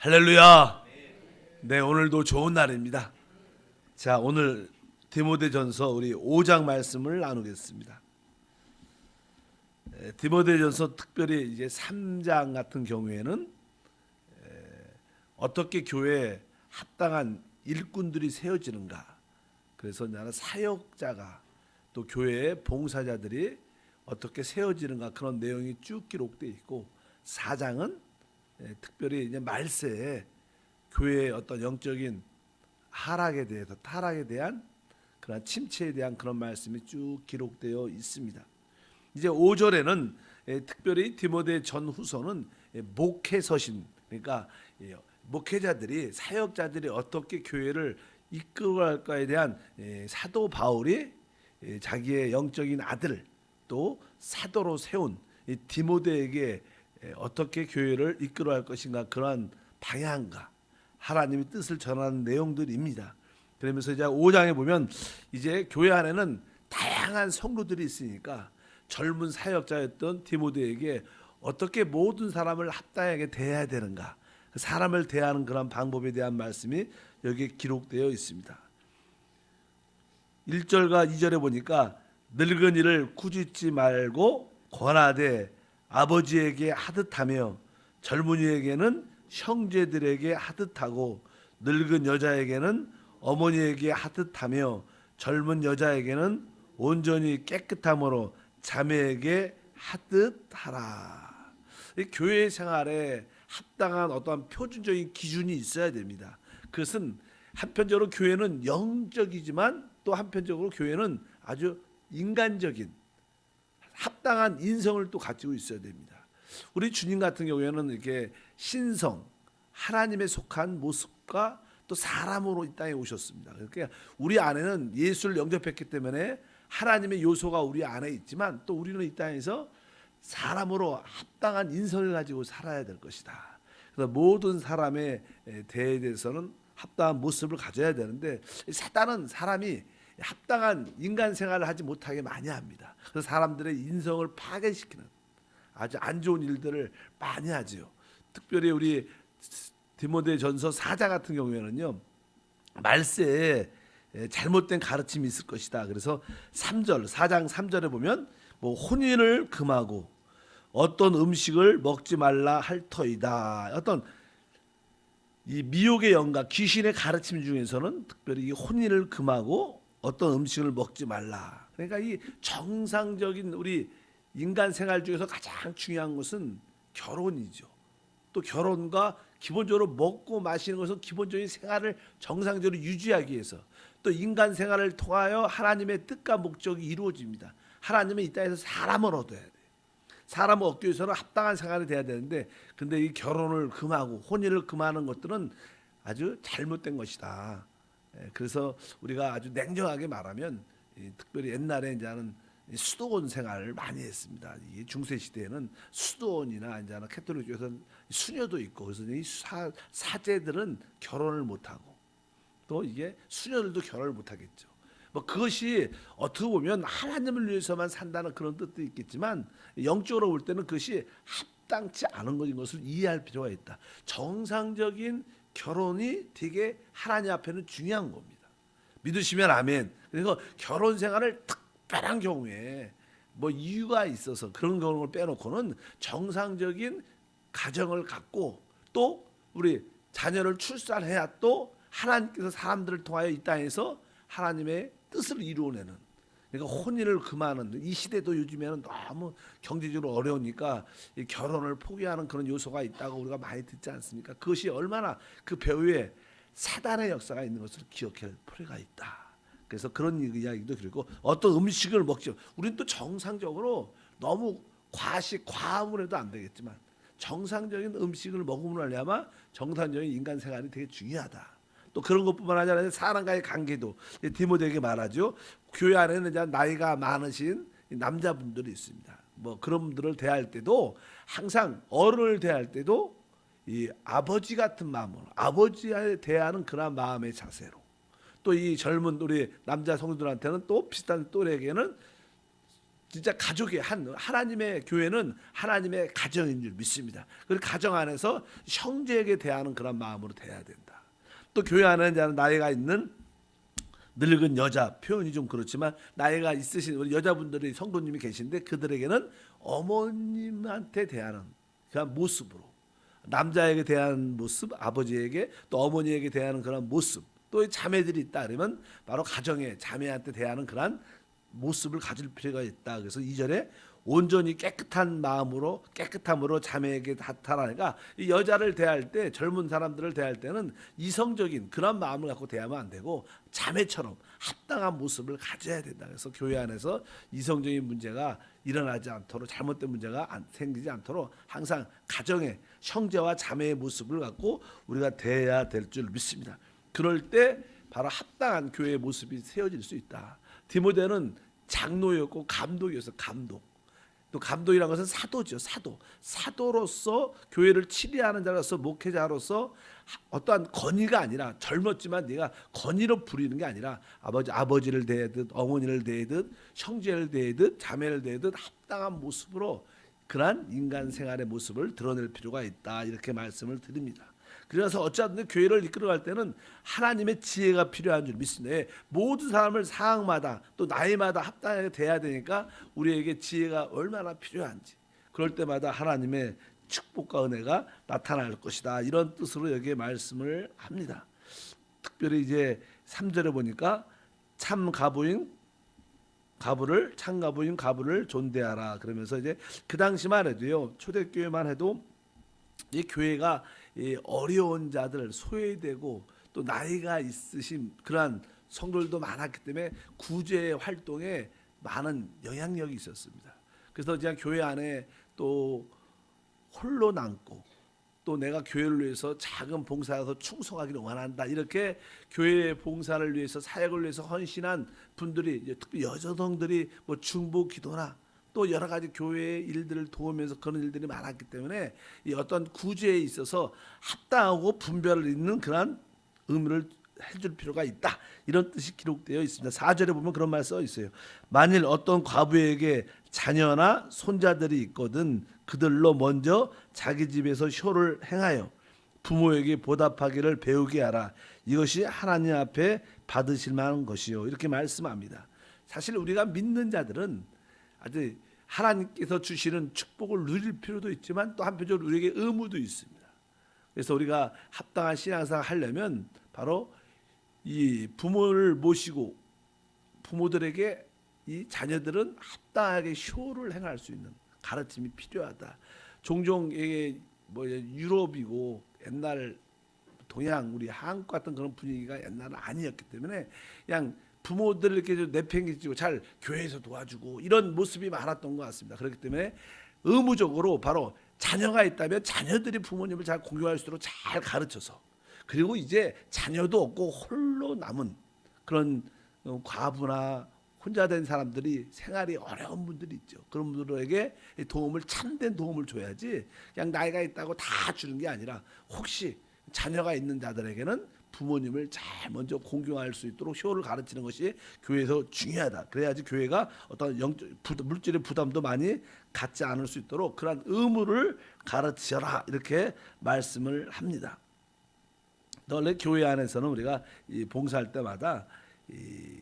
할렐루야. 네, 오늘도 좋은 날입니다. 자, 오늘 디모데전서 우리 5장 말씀을 나누겠습니다. 에, 디모데전서 특별히 이제 3장 같은 경우에는 에, 어떻게 교회에 합당한 일꾼들이 세워지는가. 그래서 나는 사역자가 또 교회의 봉사자들이 어떻게 세워지는가 그런 내용이 쭉 기록되어 있고 4장은 예, 특별히 이제 말세에 교회의 어떤 영적인 하락에 대해서 타락에 대한 그런 침체에 대한 그런 말씀이 쭉 기록되어 있습니다. 이제 5절에는 예, 특별히 디모데 전후서는 예, 목회 서신 그러니까 예, 목회자들이 사역자들이 어떻게 교회를 이끌어갈까에 대한 예, 사도 바울이 예, 자기의 영적인 아들 또 사도로 세운 이 디모데에게 에, 어떻게 교회를 이끌어 갈 것인가 그러한 방향과 하나님의 뜻을 전하는 내용들입니다. 그러면서 이제 5장에 보면 이제 교회 안에는 다양한 성도들이 있으니까 젊은 사역자였던 디모데에게 어떻게 모든 사람을 합당하게 대해야 되는가 그 사람을 대하는 그런 방법에 대한 말씀이 여기에 기록되어 있습니다. 1절과 2절에 보니까 늙은이를 꾸짖지 말고 권하되 아버지에게 하듯하며 젊은이에게는 형제들에게 하듯하고 늙은 여자에게는 어머니에게 하듯하며 젊은 여자에게는 온전히 깨끗함으로 자매에게 하듯하라. 이 교회 생활에 합당한 어떠한 표준적인 기준이 있어야 됩니다. 그것은 한편적으로 교회는 영적이지만 또 한편적으로 교회는 아주 인간적인 합당한 인성을 또 가지고 있어야 됩니다. 우리 주님 같은 경우에는 이렇게 신성 하나님에 속한 모습과 또 사람으로 이 땅에 오셨습니다. 그러니까 우리 안에는 예수를 영접했기 때문에 하나님의 요소가 우리 안에 있지만 또 우리는 이 땅에서 사람으로 합당한 인성을 가지고 살아야 될 것이다. 그래서 모든 사람의 대에 대해서는 합당한 모습을 가져야 되는데 사단은 사람이 합당한 인간 생활을 하지 못하게 많이 합니다. 그래서 사람들의 인성을 파괴시키는 아주 안 좋은 일들을 많이 하지요. 특별히 우리 디모데전서 4장 같은 경우에는요. 말세에 잘못된 가르침이 있을 것이다. 그래서 3절, 4장 3절에 보면 뭐 혼인을 금하고 어떤 음식을 먹지 말라 할 터이다. 어떤 이 미혹의 영가 귀신의 가르침 중에서는 특별히 이 혼인을 금하고 어떤 음식을 먹지 말라. 그러니까 이 정상적인 우리 인간 생활 중에서 가장 중요한 것은 결혼이죠. 또 결혼과 기본적으로 먹고 마시는 것은 기본적인 생활을 정상적으로 유지하기 위해서 또 인간 생활을 통하여 하나님의 뜻과 목적이 이루어집니다. 하나님은 이 땅에서 사람을 얻어야 돼. 사람을 얻기 위해서는 합당한 생활이 돼야 되는데 근데 이 결혼을 금하고 혼인을 금하는 것들은 아주 잘못된 것이다. 예, 그래서 우리가 아주 냉정하게 말하면 이 특별히 옛날에 이제는 이 수도원 생활을 많이 했습니다. 이 중세 시대에는 수도원이나 이제는 캐톨릭 교에서는 수녀도 있고 그래서 이 사, 사제들은 결혼을 못 하고 또 이게 수녀들도 결혼을 못 하겠죠. 뭐 그것이 어떻게 보면 하나님을 위해서만 산다는 그런 뜻도 있겠지만 영적으로 볼 때는 그것이 합당치 않은 것인 것을 이해할 필요가 있다. 정상적인 결혼이 되게 하나님 앞에는 중요한 겁니다. 믿으시면 아멘. 그래서 결혼 생활을 특별한 경우에 뭐 이유가 있어서 그런 경우를 빼놓고는 정상적인 가정을 갖고 또 우리 자녀를 출산해야 또 하나님께서 사람들을 통하여 이 땅에서 하나님의 뜻을 이루어내는 그러니까 혼인을 금하는 이 시대도 요즘에는 너무 경제적으로 어려우니까 이 결혼을 포기하는 그런 요소가 있다고 우리가 많이 듣지 않습니까? 그것이 얼마나 그 배후에 사단의 역사가 있는 것을 기억할 필요가 있다. 그래서 그런 이야기도 그리고 어떤 음식을 먹죠. 우리는 또 정상적으로 너무 과식 과음을 해도 안 되겠지만 정상적인 음식을 말미암아 정상적인 인간 생활이 되게 중요하다. 또 그런 것뿐만 아니라 사람과의 관계도 디모데에게 말하죠. 교회 안에는 나이가 많으신 남자분들이 있습니다. 뭐 그런 분들을 대할 때도 항상 어른을 대할 때도 이 아버지 같은 마음으로 아버지에 대하는 그런 마음의 자세로 또 이 젊은 우리 남자 성도들한테는 또 비슷한 또래에게는 진짜 가족의 한 하나님의 교회는 하나님의 가정인 줄 믿습니다. 그리고 가정 안에서 형제에게 대하는 그런 마음으로 대해야 된다. 또 교회 안에 나이가 있는 늙은 여자 표현이 좀 그렇지만 나이가 있으신 우리 여자분들이 성도님이 계신데 그들에게는 어머님한테 대하는 그런 모습으로 남자에게 대한 모습, 아버지에게 또 어머니에게 대하는 그런 모습, 또 자매들이 있다 그러면 바로 가정에 자매한테 대하는 그런 모습을 가질 필요가 있다. 그래서 이절에 온전히 깨끗한 마음으로 깨끗함으로 자매에게 나타나니까 이 여자를 대할 때 젊은 사람들을 대할 때는 이성적인 그런 마음을 갖고 대하면 안 되고 자매처럼 합당한 모습을 가져야 된다. 그래서 교회 안에서 이성적인 문제가 일어나지 않도록 잘못된 문제가 안- 생기지 않도록 항상 가정의 형제와 자매의 모습을 갖고 우리가 대해야 될 줄 믿습니다. 그럴 때 바로 합당한 교회의 모습이 세워질 수 있다. 디모데는 장로였고 감독이었어 감독. 또 감독이라는 것은 사도죠 사도. 사도로서 교회를 치리하는 자로서 목회자로서 하- 어떠한 건의가 아니라 젊었지만 네가 건의로 부리는 게 아니라 아버지 아버지를 대하듯 어머니를 대하듯 형제를 대하듯 자매를 대하듯 합당한 모습으로 그러한 인간 생활의 모습을 드러낼 필요가 있다 이렇게 말씀을 드립니다. 그래서 어쨌든 교회를 이끌어갈 때는 하나님의 지혜가 필요한 줄 믿습니다. 예, 모든 사람을 상황마다 또 나이마다 합당하게 돼야 되니까 우리에게 지혜가 얼마나 필요한지 그럴 때마다 하나님의 축복과 은혜가 나타날 것이다 이런 뜻으로 여기에 말씀을 합니다. 특별히 이제 3절에 보니까 참 가부인 가부를 참 가부인 가부를 존대하라 그러면서 이제 그 당시만 해도요 초대교회만 해도 이 교회가 이 어려운 자들 소외되고 또 나이가 있으신 그러한 성도들도 많았기 때문에 구제 활동에 많은 영향력이 있었습니다. 그래서 그냥 교회 안에 또 홀로 남고 또 내가 교회를 위해서 작은 봉사에서 충성하기를 원한다 이렇게 교회 봉사를 위해서 사역을 위해서 헌신한 분들이 특히 여자성들이 뭐 중보 기도나 또 여러 가지 교회의 일들을 도우면서 그런 일들이 많았기 때문에 이 어떤 구제에 있어서 합당하고 분별을 잇는 그러한 의미를 해줄 필요가 있다 이런 뜻이 기록되어 있습니다. 4절에 보면 그런 말 써 있어요. 만일 어떤 과부에게 자녀나 손자들이 있거든 그들로 먼저 자기 집에서 효를 행하여 부모에게 보답하기를 배우게 하라. 이것이 하나님 앞에 받으실 만한 것이요. 이렇게 말씀합니다. 사실 우리가 믿는 자들은 아주 하나님께서 주시는 축복을 누릴 필요도 있지만 또 한편적으로 우리에게 의무도 있습니다. 그래서 우리가 합당한 신앙생활 하려면 바로 이 부모를 모시고 부모들에게 이 자녀들은 합당하게 효를 행할 수 있는 가르침이 필요하다. 종종 이게 뭐 유럽이고 옛날 동양 우리 한국 같은 그런 분위기가 옛날은 아니었기 때문에 그냥 부모들 이렇게 좀 내팽개치고 잘 교회에서 도와주고 이런 모습이 많았던 것 같습니다. 그렇기 때문에 의무적으로 바로 자녀가 있다면 자녀들이 부모님을 잘 공경할 수 있도록 잘 가르쳐서 그리고 이제 자녀도 없고 홀로 남은 그런 어, 과부나 혼자 된 사람들이 생활이 어려운 분들이 있죠. 그런 분들에게 이 도움을 참된 도움을 줘야지 그냥 나이가 있다고 다 주는 게 아니라 혹시 자녀가 있는 자들에게는 부모님을 잘 먼저 공경할 수 있도록 효를 가르치는 것이 교회에서 중요하다. 그래야지 교회가 어떤 영 물질의 부담도 많이 갖지 않을 수 있도록 그러한 의무를 가르치라 이렇게 말씀을 합니다. 원래 교회 안에서는 우리가 이 봉사할 때마다 이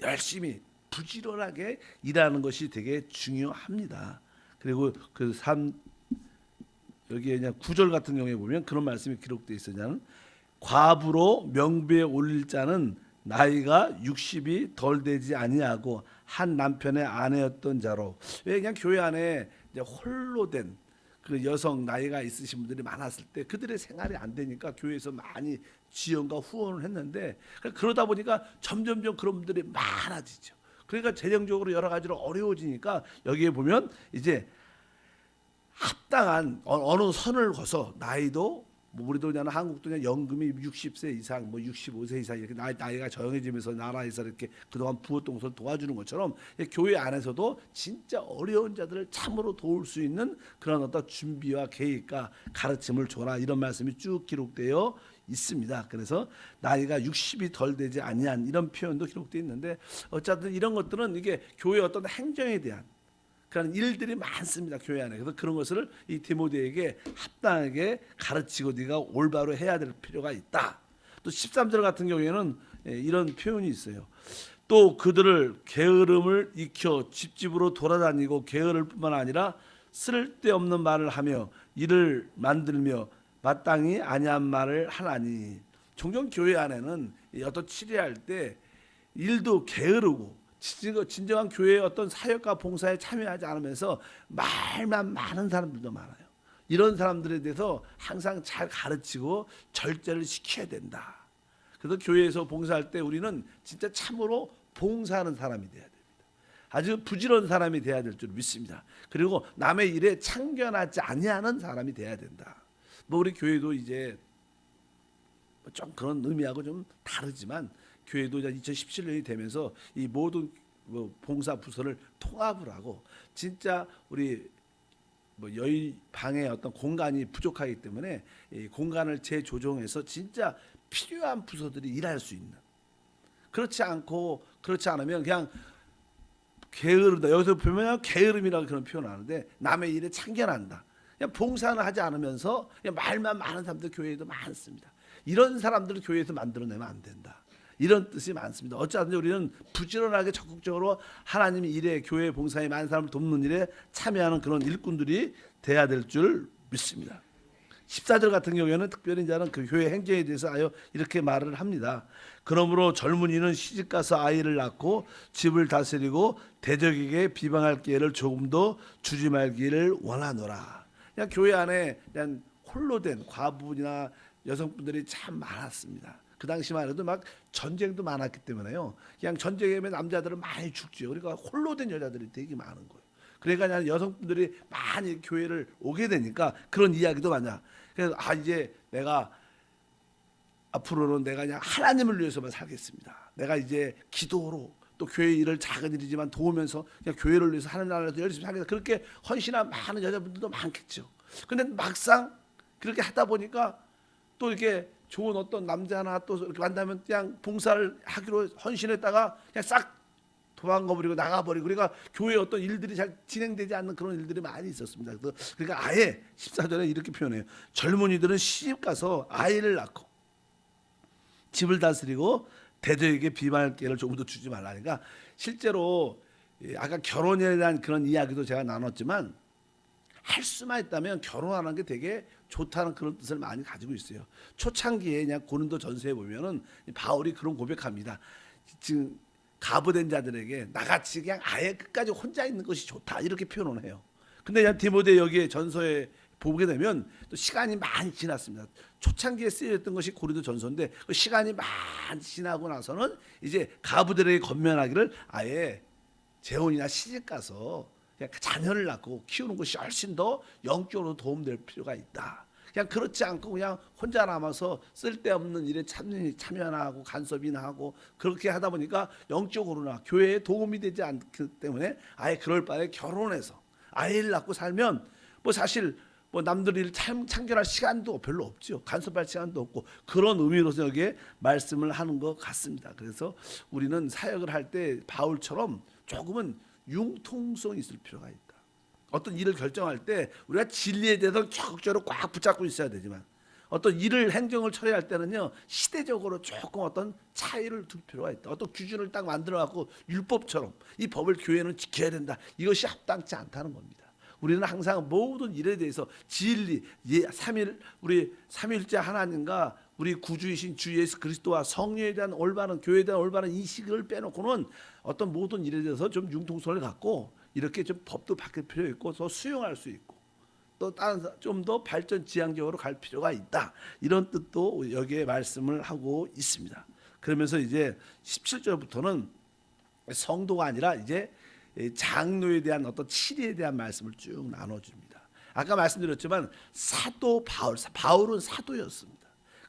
열심히 부지런하게 일하는 것이 되게 중요합니다. 그리고 그삼 여기에 그냥 구절 같은 경우에 보면 그런 말씀이 기록되어 있으냐는 과부로 명부에 올릴 자는 나이가 60이 덜 되지 아니하고 한 남편의 아내였던 자로 왜 그냥 교회 안에 홀로 된 그 여성 나이가 있으신 분들이 많았을 때 그들의 생활이 안 되니까 교회에서 많이 지원과 후원을 했는데 그러다 보니까 점점점 그런 분들이 많아지죠. 그러니까 재정적으로 여러 가지로 어려워지니까 여기에 보면 이제 합당한 어- 어느 선을 거서 나이도 뭐 우리도 그냥 한국도 그냥 연금이 60세 이상 뭐 65세 이상 이렇게 나이, 나이가 정해지면서 나라에서 이렇게 그동안 부호동서를 도와주는 것처럼 이 교회 안에서도 진짜 어려운 자들을 참으로 도울 수 있는 그런 어떤 준비와 계획과 가르침을 줘라 이런 말씀이 쭉 기록되어 있습니다. 그래서 나이가 60이 덜 되지 아니한 이런 표현도 기록되어 있는데 어쨌든 이런 것들은 이게 교회 어떤 행정에 대한 그런 일들이 많습니다 교회 안에. 그래서 그런 것을 이 디모데에게 합당하게 가르치고 네가 올바로 해야 될 필요가 있다. 또 13절 같은 경우에는 예, 이런 표현이 있어요. 또 그들을 게으름을 익혀 집집으로 돌아다니고 게으를 뿐만 아니라 쓸데없는 말을 하며 일을 만들며 마땅히 아니한 말을 하나니 종종 교회 안에는 이 어떤 치료할 때 일도 게으르고 진정- 진정한 교회의 어떤 사역과 봉사에 참여하지 않으면서 말만 많은 사람들도 많아요. 이런 사람들에 대해서 항상 잘 가르치고 절제를 시켜야 된다. 그래서 교회에서 봉사할 때 우리는 진짜 참으로 봉사하는 사람이 돼야 됩니다. 아주 부지런한 사람이 돼야 될 줄 믿습니다. 그리고 남의 일에 참견하지 아니하는 사람이 돼야 된다. 뭐 우리 교회도 이제 좀 그런 의미하고 좀 다르지만 교회도 이제 2017년이 되면서 이 모든 뭐 봉사 부서를 통합을 하고 진짜 우리 뭐 여의 방의 어떤 공간이 부족하기 때문에 이 공간을 재조정해서 진짜 필요한 부서들이 일할 수 있는 그렇지 않고 그렇지 않으면 그냥 게으르다. 여기서 보면 게으름이라고 그런 표현을 하는데 남의 일에 참견한다. 그냥 봉사는 하지 않으면서 그냥 말만 많은 사람들 교회에도 많습니다. 이런 사람들을 교회에서 만들어내면 안 된다 이런 뜻이 많습니다 어찌하든지 우리는 부지런하게 적극적으로 하나님 일에 교회 봉사에 많은 사람을 돕는 일에 참여하는 그런 일꾼들이 돼야 될 줄 믿습니다 14절 같은 경우에는 특별히 이제는 그 교회 행정에 대해서 아여 이렇게 말을 합니다. 그러므로 젊은이는 시집 가서 아이를 낳고 집을 다스리고 대적에게 비방할 기회를 조금도 주지 말기를 원하노라. 그냥 교회 안에 그냥 홀로 된 과부나 여성분들이 참 많았습니다. 그 당시만 해도 막 전쟁도 많았기 때문에요. 그냥 전쟁에 남자들은 많이 죽죠. 그러니까 홀로 된 여자들이 되게 많은 거예요. 그러니까 여성분들이 많이 교회를 오게 되니까 그런 이야기도 많아. 그래서 아 이제 내가 앞으로는 내가 그냥 하나님을 위해서만 살겠습니다. 내가 이제 기도로 또 교회 일을 작은 일이지만 도우면서 그냥 교회를 위해서 하는 나라에서 열심히 살겠다. 그렇게 헌신한 많은 여자분들도 많겠죠. 근데 막상 그렇게 하다 보니까 또 이렇게 좋은 어떤 남자나 또 이렇게 만나면 그냥 봉사를 하기로 헌신했다가 그냥 싹 도망가 버리고 나가 버리고 그러니까 교회 어떤 일들이 잘 진행되지 않는 그런 일들이 많이 있었습니다. 그래서 그러니까 아예 14절에 이렇게 표현해요. 젊은이들은 시집 가서 아이를 낳고 집을 다스리고 대저에게 비방할 기회를 조금 더 주지 말라니까 실제로 예, 아까 결혼에 대한 그런 이야기도 제가 나눴지만 할 수만 있다면 결혼하는 게 되게 좋다는 그런 뜻을 많이 가지고 있어요. 초창기에 그냥 고린도 전서에 보면은 이 바울이 그런 고백합니다. 지금 가부된 자들에게 나같이 그냥 아예 끝까지 혼자 있는 것이 좋다 이렇게 표현을 해요. 근데 그냥 디모데 여기에 전서에 보게 되면 또 시간이 많이 지났습니다. 초창기에 쓰여졌던 것이 고린도 전서인데 그 시간이 많이 지나고 나서는 이제 가부들에게 건면하기를 아예 재혼이나 시집 가서 그냥 자녀를 낳고 키우는 것이 훨씬 더 영적으로 도움될 필요가 있다. 그냥 그렇지 않고 그냥 혼자 남아서 쓸데없는 일에 참여, 참여나 하고 간섭이나 하고 그렇게 하다 보니까 영적으로나 교회에 도움이 되지 않기 때문에 아예 그럴 바에 결혼해서 아이를 낳고 살면 뭐 사실 뭐 남들 일 참, 참견할 시간도 별로 없죠. 간섭할 시간도 없고 그런 의미로서 여기에 말씀을 하는 것 같습니다. 그래서 우리는 사역을 할 때 바울처럼 조금은 융통성이 있을 필요가 있다. 어떤 일을 결정할 때 우리가 진리에 대해서 적극적으로 꽉 붙잡고 있어야 되지만 어떤 일을 행정을 처리할 때는요 시대적으로 조금 어떤 차이를 둘 필요가 있다. 어떤 기준을 딱 만들어 갖고 율법처럼 이 법을 교회는 지켜야 된다. 이것이 합당치 않다는 겁니다. 우리는 항상 모든 일에 대해서 진리, 예, 삼일 우리 삼일째 하나님과 우리 구주이신 주 예수 그리스도와 성령에 대한 올바른 교회에 대한 올바른 인식을 빼놓고는 어떤 모든 일에 대해서 좀 융통성을 갖고 이렇게 좀 법도 바뀔 필요 있고 더 수용할 수 있고 또 다른 좀 더 발전 지향적으로 갈 필요가 있다 이런 뜻도 여기에 말씀을 하고 있습니다. 그러면서 이제 17절부터는 성도가 아니라 이제 장로에 대한 어떤 치리에 대한 말씀을 쭉 나눠줍니다. 아까 말씀드렸지만 사도 바울, 바울은 사도였습니다.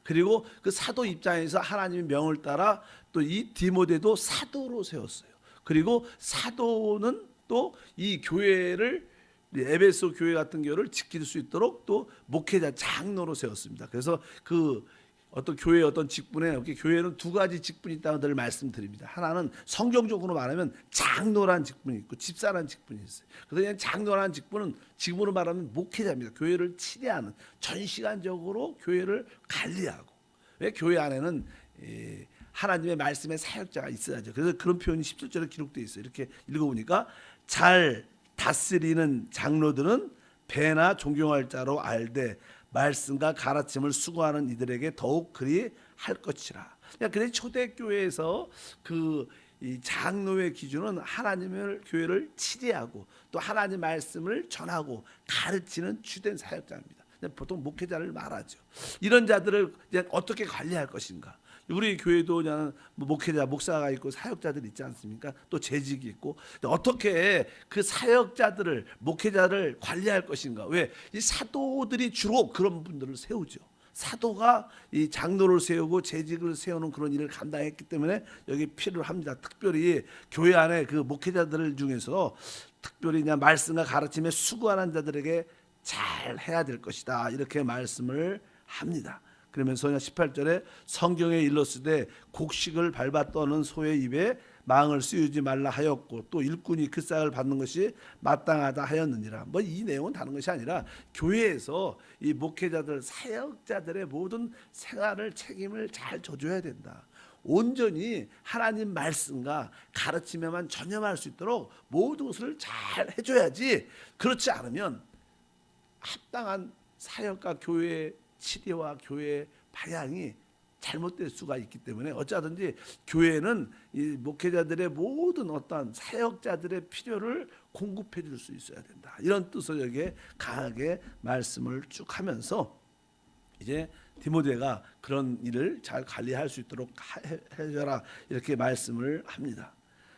그리고 그 사도 입장에서 하나님의 명을 따라 또 이 디모데도 사도로 세웠어요. 그리고 사도는 또 이 교회를 에베소 교회 같은 교회를 지킬 수 있도록 또 목회자 장로로 세웠습니다. 그래서 그 어떤 교회 어떤 직분에 이렇게 교회는 두 가지 직분이 있다고 늘 말씀드립니다. 하나는 성경적으로 말하면 장로란 직분이 있고 집사란 직분이 있어요. 그래서 장로란 직분은 지금으로 말하면 목회자입니다. 교회를 치대하는 전 시간적으로 교회를 관리하고 왜 교회 안에는 예, 하나님의 말씀의 사역자가 있어야죠. 그래서 그런 표현이 17절에 기록되어 있어요. 이렇게 읽어보니까 잘 다스리는 장로들은 배나 존경할 자로 알되 말씀과 가르침을 수고하는 이들에게 더욱 그리 할 것이라. 그러니까 그래 초대교회에서 그이 장로의 기준은 하나님을 교회를 치대하고 또 하나님 말씀을 전하고 가르치는 주된 사역자입니다. 보통 목회자를 말하죠. 이런 자들을 어떻게 관리할 것인가? 우리 교회도 그냥 뭐 목회자, 목사가 있고 사역자들 있지 않습니까? 또 재직이 있고 어떻게 그 사역자들을 목회자를 관리할 것인가? 왜 이 사도들이 주로 그런 분들을 세우죠. 사도가 이 장로를 세우고 재직을 세우는 그런 일을 감당했기 때문에 여기 필요합니다. 특별히 교회 안에 그 목회자들 중에서 특별히 그냥 말씀과 가르침에 수고하는 자들에게 잘 해야 될 것이다. 이렇게 말씀을 합니다. 그러면서 18절에 성경에 일렀으되 곡식을 밟아 떠는 소의 입에 망을 씌우지 말라 하였고 또 일꾼이 그 쌀을 받는 것이 마땅하다 하였느니라. 뭐 이 내용은 다른 것이 아니라 교회에서 이 목회자들 사역자들의 모든 생활을 책임을 잘 져줘야 된다. 온전히 하나님 말씀과 가르침에만 전념할 수 있도록 모든 것을 잘 해줘야지. 그렇지 않으면 합당한 사역과 교회의 치리와 교회의 방향이 잘못될 수가 있기 때문에 어쩌든지 교회는 이 목회자들의 모든 어떤 사역자들의 필요를 공급해 줄 수 있어야 된다. 이런 뜻으로 여기에 강하게 말씀을 쭉 하면서 이제 디모데가 그런 일을 잘 관리할 수 있도록 해- 해줘라 이렇게 말씀을 합니다.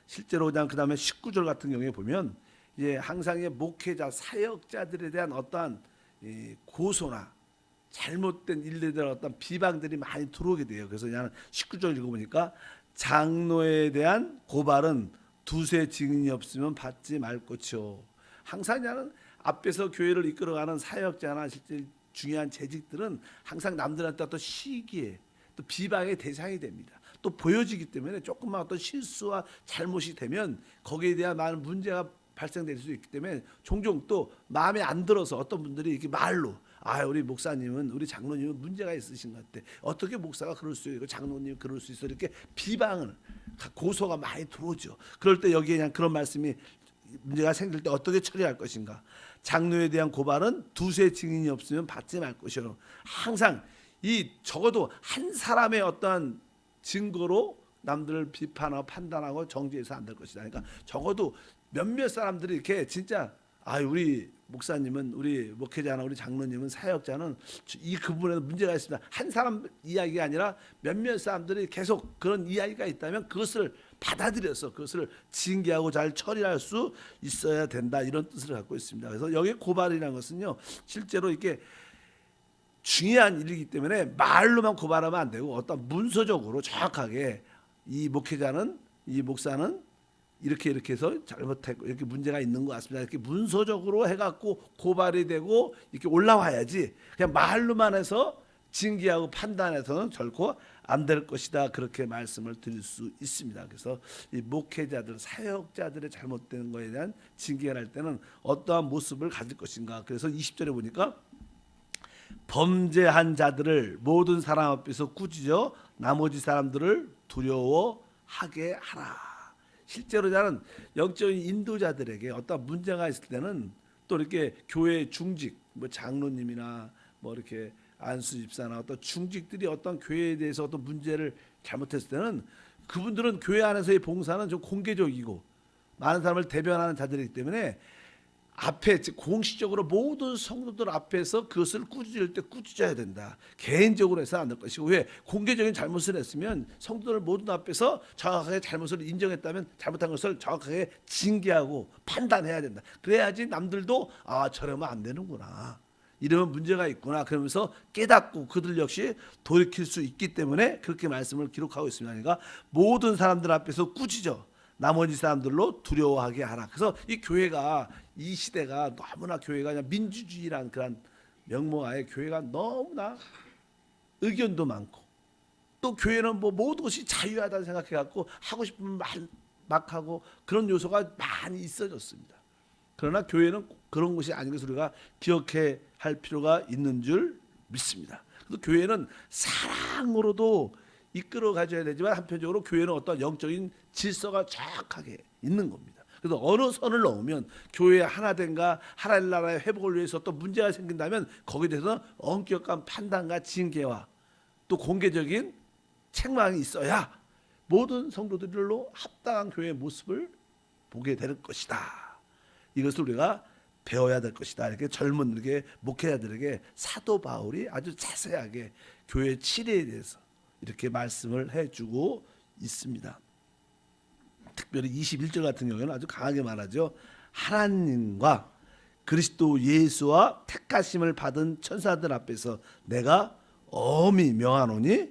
실제로 그냥 그 다음에 19절 같은 경우에 보면 이제 항상 의 목회자 사역자들에 대한 어떠한 이 고소나 잘못된 일들에 대한 어떤 비방들이 많이 들어오게 돼요. 그래서 그냥 19절 읽어보니까 장로에 대한 고발은 두세 증인이 없으면 받지 말 것이요. 항상 나는 앞에서 교회를 이끌어가는 사역자나 실제 중요한 재직들은 항상 남들한테 어떤 시기에 또 비방의 대상이 됩니다. 또 보여지기 때문에 조금만 어떤 실수와 잘못이 되면 거기에 대한 많은 문제가 발생될 수 있기 때문에 종종 또 마음에 안 들어서 어떤 분들이 이렇게 말로 아 우리 목사님은 우리 장로님은 문제가 있으신 것 같아. 어떻게 목사가 그럴 수 있고 장로님 그럴 수 있어? 이렇게 비방을 고소가 많이 들어오죠. 그럴 때 여기에 그냥 그런 말씀이 문제가 생길 때 어떻게 처리할 것인가? 장로에 대한 고발은 두세 증인이 없으면 받지 말 것이요. 항상 이 적어도 한 사람의 어떠한 증거로 남들을 비판하고 판단하고 정죄해서 안 될 것이다. 그러니까 적어도 몇몇 사람들이 이렇게 진짜 아 우리 목사님은 우리 목회자나 우리 장로님은 사역자는 이 그분에는 문제가 있습니다. 한 사람 이야기가 아니라 몇몇 사람들이 계속 그런 이야기가 있다면 그것을 받아들여서 그것을 징계하고 잘 처리할 수 있어야 된다 이런 뜻을 갖고 있습니다. 그래서 여기 고발이라는 것은요 실제로 이렇게 중요한 일이기 때문에 말로만 고발하면 안 되고 어떤 문서적으로 정확하게 이 목회자는 이 목사는 이렇게 이렇게 해서 잘못했고 이렇게 문제가 있는 것 같습니다. 이렇게 문서적으로 해갖고 고발이 되고 이렇게 올라와야지 그냥 말로만 해서 징계하고 판단해서는 결코 안 될 것이다 그렇게 말씀을 드릴 수 있습니다. 그래서 이 목회자들 사역자들의 잘못된 것에 대한 징계를 할 때는 어떠한 모습을 가질 것인가. 그래서 20절에 보니까 범죄한 자들을 모든 사람 앞에서 꾸짖어 나머지 사람들을 두려워하게 하라. 실제로 저는 영적인 인도자들에게 어떤 문제가 있을 때는 또 이렇게 교회 중직, 뭐 장로님이나 뭐 이렇게 안수 집사나 어떤 중직들이 어떤 교회에 대해서 어떤 문제를 잘못했을 때는 그분들은 교회 안에서의 봉사는 좀 공개적이고 많은 사람을 대변하는 자들이기 때문에 앞에 즉 공식적으로 모든 성도들 앞에서 그것을 꾸짖을 때 꾸짖어야 된다. 개인적으로 해서 안 될 것이고 왜 공개적인 잘못을 했으면 성도들 모든 앞에서 정확하게 잘못을 인정했다면 잘못한 것을 정확하게 징계하고 판단해야 된다. 그래야지 남들도 아 저러면 안 되는구나. 이러면 문제가 있구나. 그러면서 깨닫고 그들 역시 돌이킬 수 있기 때문에 그렇게 말씀을 기록하고 있습니다. 그러니까 모든 사람들 앞에서 꾸짖어 나머지 사람들로 두려워하게 하라. 그래서 이 교회가 이 시대가 너무나 교회가 그냥 민주주의란 그런 명목하에 교회가 너무나 의견도 많고 또 교회는 뭐 모든 것이 자유하다는 생각해 갖고 하고 싶으면 막, 막 하고 그런 요소가 많이 있어졌습니다. 그러나 교회는 그런 것이 아닌 것을 우리가 기억해 할 필요가 있는 줄 믿습니다. 그래서 교회는 사랑으로도 이끌어 가져야 되지만 한편적으로 교회는 어떤 영적인 질서가 정확하게 있는 겁니다. 그래서 어느 선을 넘으면 교회 하나된가 하나님 나라의 회복을 위해서 또 문제가 생긴다면 거기에 대해서 엄격한 판단과 징계와 또 공개적인 책망이 있어야 모든 성도들로 합당한 교회의 모습을 보게 될 것이다. 이것을 우리가 배워야 될 것이다. 이렇게 젊은들에게 목회자들에게 사도 바울이 아주 자세하게 교회 치례에 대해서 이렇게 말씀을 해주고 있습니다. 특별히 21절 같은 경우에는 아주 강하게 말하죠. 하나님과 그리스도 예수와 택하심을 받은 천사들 앞에서 내가 엄히 명하노니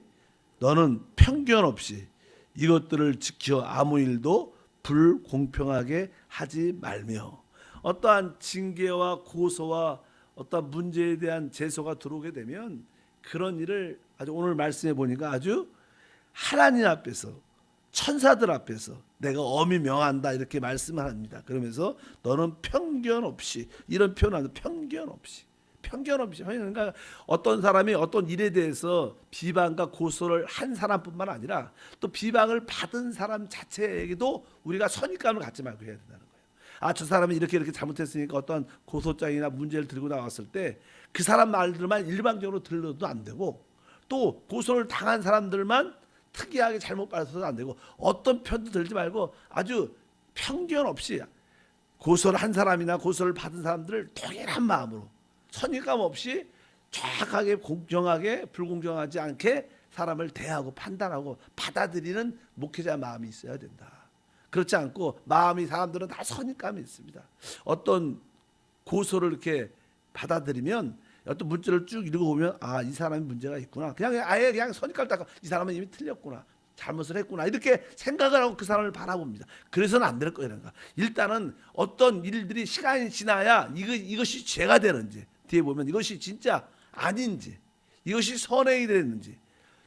너는 편견 없이 이것들을 지켜 아무 일도 불공평하게 하지 말며 어떠한 징계와 고소와 어떠한 문제에 대한 제소가 들어오게 되면 그런 일을 아주 오늘 말씀해 보니까 아주 하나님 앞에서 천사들 앞에서 내가 엄히 명한다 이렇게 말씀을 합니다. 그러면서 너는 편견 없이 이런 표현하는 편견 없이 편견 없이 그러니까 어떤 사람이 어떤 일에 대해서 비방과 고소를 한 사람뿐만 아니라 또 비방을 받은 사람 자체에게도 우리가 선입감을 갖지 말고 해야 된다는 거예요. 아 저 사람이 이렇게 이렇게 잘못했으니까 어떤 고소장이나 문제를 들고 나왔을 때 그 사람 말들만 일방적으로 들려도 안 되고 또 고소를 당한 사람들만 특이하게 잘못 받아서도 안 되고 어떤 편도 들지 말고 아주 편견 없이 고소를 한 사람이나 고소를 받은 사람들을 동일한 마음으로 선입감 없이 정확하게 공정하게 불공정하지 않게 사람을 대하고 판단하고 받아들이는 목회자 마음이 있어야 된다. 그렇지 않고 마음이 사람들은 다 선입감이 있습니다. 어떤 고소를 이렇게 받아들이면 어떤 문자를 쭉 읽어보면 아 이 사람이 문제가 있구나. 그냥 아예 그냥 선입감 닦고 이 사람은 이미 틀렸구나. 잘못을 했구나 이렇게 생각을 하고 그 사람을 바라봅니다. 그래서는 안 될 거라는 일단은 어떤 일들이 시간이 지나야 이거 이것이 죄가 되는지 뒤에 보면 이것이 진짜 아닌지 이것이 선행이 되는지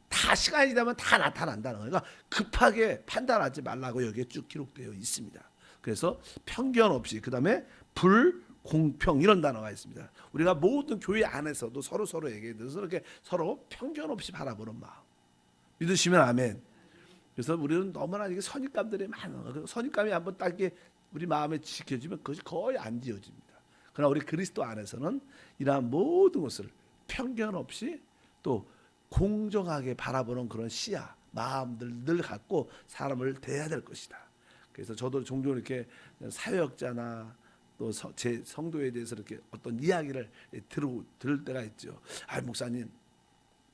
다 시간이 지나면 다 나타난다는 거예요. 그러니까 급하게 판단하지 말라고 여기에 쭉 기록되어 있습니다. 그래서 편견 없이 그 다음에 불 공평 이런 단어가 있습니다. 우리가 모든 교회 안에서도 서로 서로에게 이렇게 서로 편견 없이 바라보는 마음 믿으시면 아멘. 그래서 우리는 너무나 이게 선입감들이 많아. 그 선입감이 한번 딱 이게 우리 마음에 지켜지면 그것이 거의 안 지워집니다. 그러나 우리 그리스도 안에서는 이러한 모든 것을 편견 없이 또 공정하게 바라보는 그런 시야, 마음들 늘 갖고 사람을 대해야 될 것이다. 그래서 저도 종종 이렇게 사역자나 또 제 성도에 대해서 이렇게 어떤 이야기를 들을, 들을 때가 있죠. 아 목사님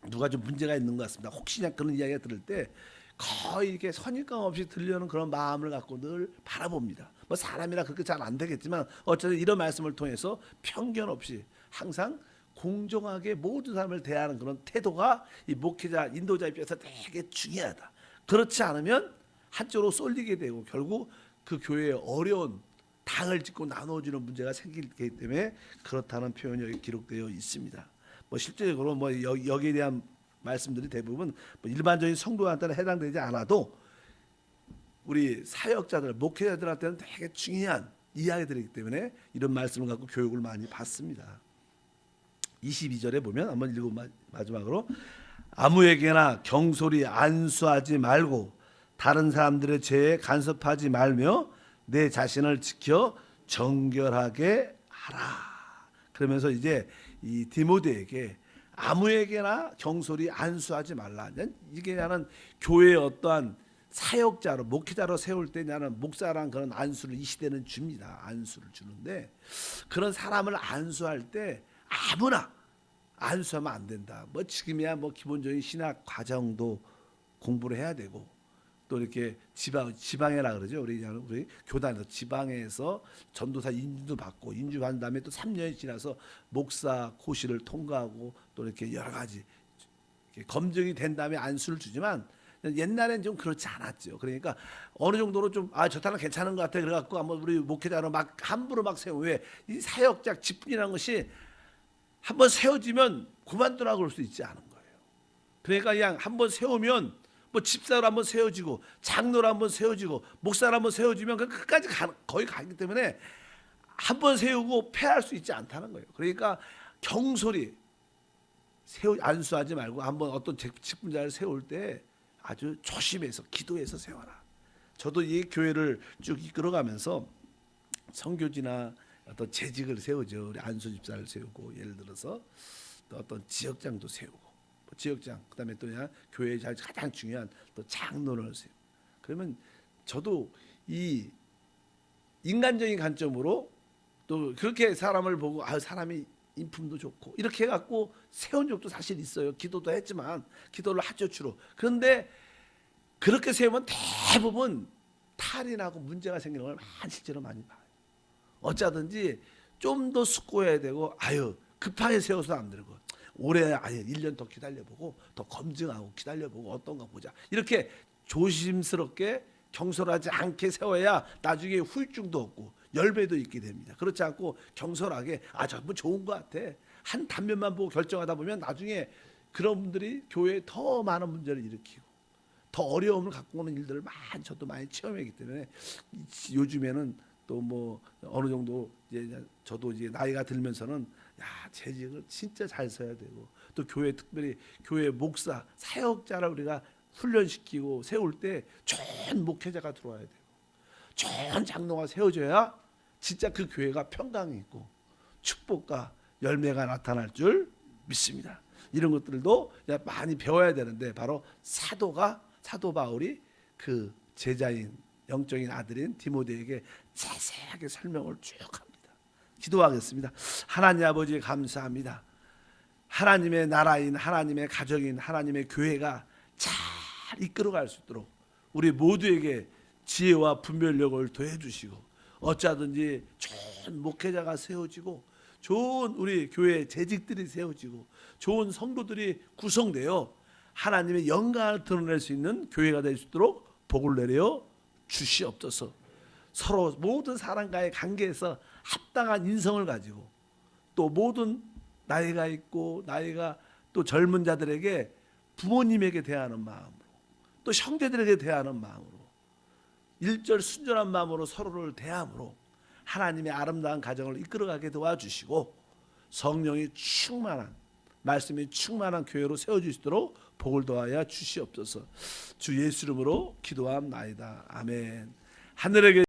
누가 좀 문제가 있는 것 같습니다. 혹시나 그런 이야기가 들을 때 거의 이렇게 선입감 없이 들려는 그런 마음을 갖고 늘 바라봅니다. 뭐 사람이라 그렇게 잘 안 되겠지만 어쨌든 이런 말씀을 통해서 편견 없이 항상 공정하게 모든 사람을 대하는 그런 태도가 이 목회자 인도자 입장에서 되게 중요하다. 그렇지 않으면 한쪽으로 쏠리게 되고 결국 그 교회에 어려운 당을 짓고 나눠주는 문제가 생기기 때문에 그렇다는 표현이 여기 기록되어 있습니다. 뭐 실제적으로 뭐 여, 여기에 대한 말씀들이 대부분 뭐 일반적인 성도한테는 해당되지 않아도 우리 사역자들, 목회자들한테는 되게 중요한 이야기들이기 때문에 이런 말씀을 갖고 교육을 많이 받습니다. 22절에 보면 한번 읽고 마- 마지막으로 아무에게나 경솔히 안수하지 말고 다른 사람들의 죄에 간섭하지 말며 내 자신을 지켜 정결하게 하라. 그러면서 이제 이 디모데에게 아무에게나 경솔히 안수하지 말라. 이게 나는 교회의 어떠한 사역자로 목회자로 세울 때 나는 목사랑 그런 안수를 이 시대는 줍니다. 안수를 주는데 그런 사람을 안수할 때 아무나 안수하면 안 된다. 뭐 지금이야 뭐 기본적인 신학 과정도 공부를 해야 되고 또 이렇게 지방 지방회라 그러죠. 우리 우리 교단에서 지방에서 전도사 인도 받고 인주 받은 다음에 또 3년이 지나서 목사 고시를 통과하고 또 이렇게 여러 가지 이렇게 검증이 된 다음에 안수를 주지만 옛날엔 좀 그렇지 않았죠. 그러니까 어느 정도로 좀 아 저 사람 괜찮은 것 같아 그래갖고 한번 우리 목회자로 막 함부로 막 세워 왜이 사역자 직분이라는 것이 한번 세워지면 그만두라 그럴 수 있지 않은 거예요. 그러니까 그냥 한번 세우면 뭐 집사로 한번 세워지고 장로로 한번 세워지고 목사로 한번 세워지면 그 끝까지 가, 거의 가기 때문에 한 번 세우고 패할 수 있지 않다는 거예요. 그러니까 경솔히 세우 안수하지 말고 한번 어떤 직분자를 세울 때 아주 조심해서 기도해서 세워라. 저도 이 교회를 쭉 이끌어가면서 선교지나 어떤 재직을 세우죠. 우리 안수 집사를 세우고 예를 들어서 또 어떤 지역장도 세우고 뭐 지역장 그다음에 또 교회에 가장 중요한 또 장로를 세우. 그러면 저도 이 인간적인 관점으로 또 그렇게 사람을 보고 아 사람이 인품도 좋고 이렇게 해갖고 세운 적도 사실 있어요. 기도도 했지만 기도를 하죠 주로. 그런데 그렇게 세우면 대부분 탈이 나고 문제가 생기는 걸 실제로 많이 봐요. 어쩌든지 좀 더 숙고해야 되고 아유 급하게 세워서 안 되고 올해 아예 1년 더 기다려보고 더 검증하고 기다려보고 어떤가 보자. 이렇게 조심스럽게 경솔하지 않게 세워야 나중에 후유증도 없고 열배도 있게 됩니다. 그렇지 않고 경솔하게 아 전부 좋은 것 같아 한 단면만 보고 결정하다 보면 나중에 그런 분들이 교회에 더 많은 문제를 일으키고 더 어려움을 갖고 오는 일들을 많이 저도 많이 체험했기 때문에 요즘에는 또 뭐 어느 정도 이제 저도 이제 나이가 들면서는 야 재직을 진짜 잘 써야 되고 또 교회 특별히 교회 목사 사역자를 우리가 훈련시키고 세울 때 좋은 목회자가 들어와야 되고 좋은 장로가 세워져야 진짜 그 교회가 평강이 있고 축복과 열매가 나타날 줄 믿습니다. 이런 것들도 많이 배워야 되는데 바로 사도가 사도 바울이 그 제자인 영적인 아들인 디모데에게 자세하게 설명을 쭉 합니다. 기도하겠습니다. 하나님 아버지 감사합니다. 하나님의 나라인 하나님의 가정인 하나님의 교회가 잘 이끌어갈 수 있도록 우리 모두에게 지혜와 분별력을 더해 주시고 어쩌든지 좋은 목회자가 세워지고 좋은 우리 교회 재직들이 세워지고 좋은 성도들이 구성되어 하나님의 영광을 드러낼 수 있는 교회가 될 수 있도록 복을 내려 주시옵소서. 서로 모든 사람과의 관계에서 합당한 인성을 가지고 또 모든 나이가 있고 나이가 또 젊은 자들에게 부모님에게 대하는 마음으로 또 형제들에게 대하는 마음으로 일절 순전한 마음으로 서로를 대함으로 하나님의 아름다운 가정을 이끌어가게 도와주시고 성령이 충만한 말씀이 충만한 교회로 세워주시도록 복을 더하여 주시옵소서. 주 예수 이름으로 기도함나이다. 아멘. 하늘에 계